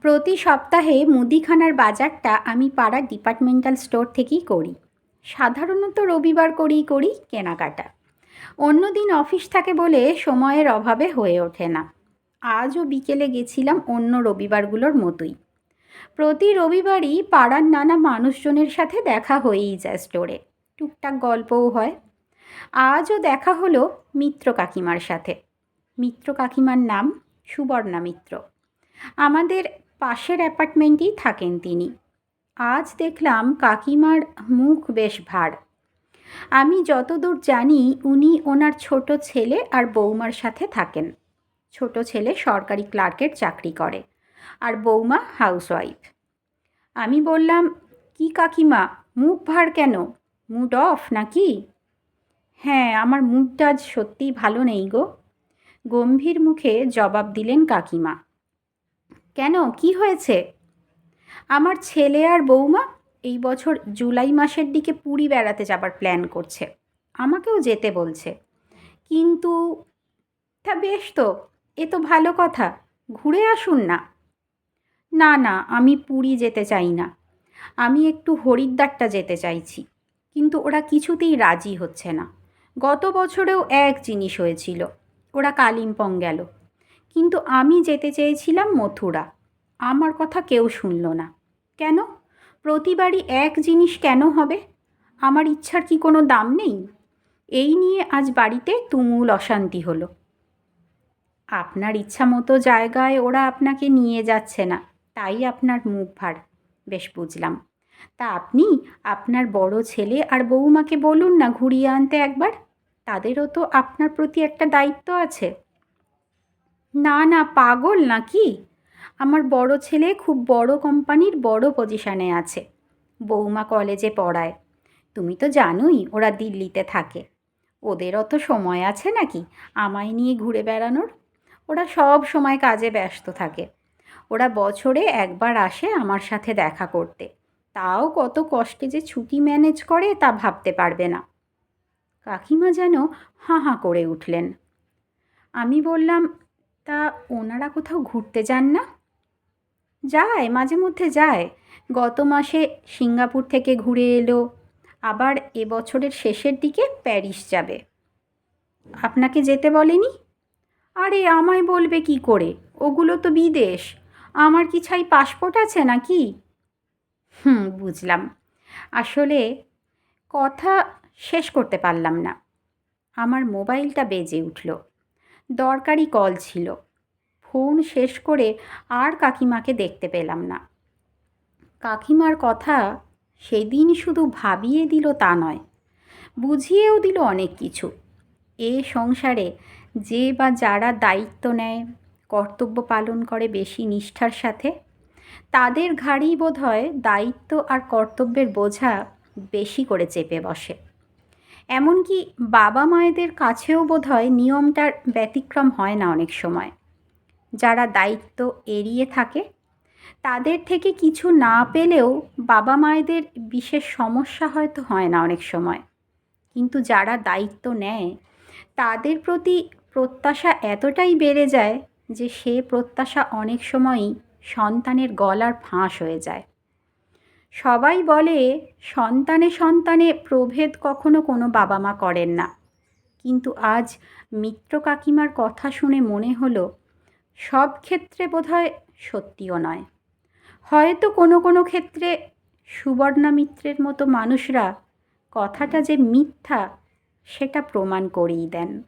প্রতি সপ্তাহে মুদিখানার বাজারটা আমি পাড়ার ডিপার্টমেন্টাল স্টোর থেকেই করি। সাধারণত রবিবার করেই করি কেনাকাটা। অন্য দিন অফিস থাকে বলে সময়ের অভাবে হয়ে ওঠে না। আজও বিকেলে গেছিলাম অন্য রবিবারগুলোর মতোই। প্রতি রবিবারই পাড়ার নানা মানুষজনের সাথে দেখা হয়েই যায় স্টোরে। টুকটাক গল্পও হয়। আজও দেখা হলো মিত্র কাকিমার সাথে। মিত্র কাকিমার নাম সুবর্ণা মিত্র। আমাদের পাশের অ্যাপার্টমেন্টেই থাকেন তিনি। আজ দেখলাম কাকিমার মুখ বেশ ভার। আমি যতদূর জানি, উনি ওনার ছোট ছেলে আর বৌমার সাথে থাকেন। ছোট ছেলে সরকারি ক্লার্কের চাকরি করে আর বৌমা হাউসওয়াইফ আমি বললাম, কি কাকিমা, মুখ ভার কেন? মুড অফ নাকি? হ্যাঁ আমার মুডটা আজ সত্যিই ভালো নেই গো। গম্ভীর মুখে জবাব দিলেন কাকিমা। কেন? কি হয়েছে? আমার ছেলে আর বৌমা এই বছর জুলাই মাসের দিকে পুরী বেড়াতে যাবার প্ল্যান করছে। আমাকেও যেতে বলছে। কিন্তু, তা বেশ তো, এ তো ভালো কথা, ঘুরে আসুন না। না না, আমি পুরী যেতে চাই না। আমি একটু হরিদ্বারটা যেতে চাইছি। কিন্তু ওরা কিছুতেই রাজি হচ্ছে না। গত বছরেও এক জিনিস হয়েছিল, ওরা কালিম্পং গেল। কিন্তু আমি যেতে চেয়েছিলাম মথুরা। আমার কথা কেউ শুনল না। কেন? প্রতিবারই এক জিনিস কেন হবে? আমার ইচ্ছার কি কোনো দাম নেই? এই নিয়ে আজ বাড়িতে তুমুল অশান্তি হলো। আপনার ইচ্ছা মতো জায়গায় ওরা আপনাকে নিয়ে যাচ্ছে না, তাই আপনার মুখ ভার। বেশ বুঝলাম। তা আপনি আপনার বড় ছেলে আর বৌমাকে বলুন না ঘুরিয়ে আনতে একবার। তাদেরও তো আপনার প্রতি একটা দায়িত্ব আছে। না না, পাগল নাকি? আমার বড় ছেলে খুব বড় কোম্পানির বড় পজিশানে আছে। বৌমা কলেজে পড়ায়। তুমি তো জানোই, ওরা দিল্লিতে থাকে। ওদের অত সময় আছে নাকি? আমায় নিয়ে ঘুরে বেড়ানোর? ওরা সব সময় কাজে ব্যস্ত থাকে। ওরা বছরে একবার আসে আমার সাথে দেখা করতে। তাও কত কষ্টে যে ছুটি ম্যানেজ করে তা ভাবতে পারবে না। কাকিমা যেন হাঁ হাঁ করে উঠলেন। আমি বললাম তা ওনারা কোথাও ঘুরতে যান না? যায়, মাঝে মধ্যে যায়। গত মাসে সিঙ্গাপুর থেকে ঘুরে এলো। আবার এবছরের শেষের দিকে প্যারিস যাবে। আপনাকে যেতে বলেনি? আরে, আমায় বলবে কি করে? ওগুলো তো বিদেশ। আমার কি ছাই পাসপোর্ট আছে নাকি? হুম, বুঝলাম। আসলে কথা শেষ করতে পারলাম না। আমার মোবাইলটা বেজে উঠল। দরকারি কল ছিল। ফোন শেষ করে আর কাকিমাকে দেখতে পেলাম না। কাকিমার কথা সেদিন শুধু ভাবিয়ে দিল তা নয়, বুঝিয়েও দিল অনেক কিছু। এ সংসারে যে বা যারা দায়িত্ব নেয়, কর্তব্য পালন করে বেশি নিষ্ঠার সাথে, তাদের ঘাড়েই বোধ হয় দায়িত্ব আর কর্তব্যের বোঝা বেশি করে চেপে বসে। এমনকি বাবা মায়েদের কাছেও বোধ হয় নিয়মটার ব্যতিক্রম হয় না অনেক সময়। যারা দায়িত্ব এড়িয়ে থাকে, তাদের থেকে কিছু না পেলেও বাবা মায়েদের বিশেষ সমস্যা হয়তো হয় না অনেক সময়। কিন্তু যারা দায়িত্ব নেয়, তাদের প্রতি প্রত্যাশা এতটাই বেড়ে যায় যে সে প্রত্যাশা অনেক সময়ই সন্তানের গলার ফাঁস হয়ে যায়। সবাই বলে, সন্তানে সন্তানে প্রভেদ কখনো কোনো বাবা মা করেন না। কিন্তু আজ মিত্র কাকিমার কথা শুনে মনে হলো, সব ক্ষেত্রে বোধহয় সত্যিও নয়। হয়তো কোনো কোনো ক্ষেত্রে সুবর্ণা মিত্রের মতো মানুষরা কথাটা যে মিথ্যা, সেটা প্রমাণ করেই দেন।